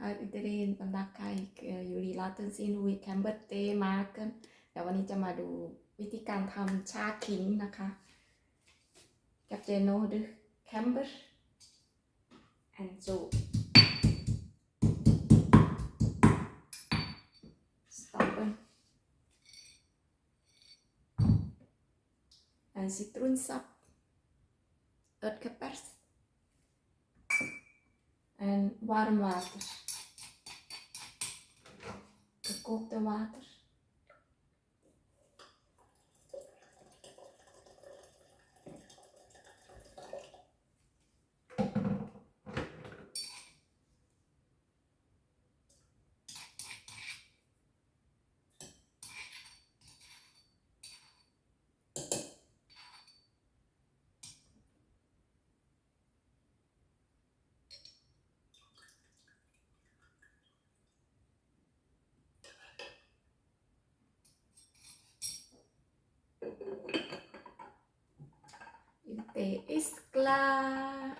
iedereen, vandaag ga ik uh, jullie laten zien hoe ik hembert thee maken. เดี๋ยววันนี้จะมาดูวิธีการทำชาขิงนะคะกับเจโนดึแคมเบอร์แอนจูสตอปเปอร์แอนซิตรุนซับเอิร์ดเปอร์ en warm water. скупти матір. 이때 이스클라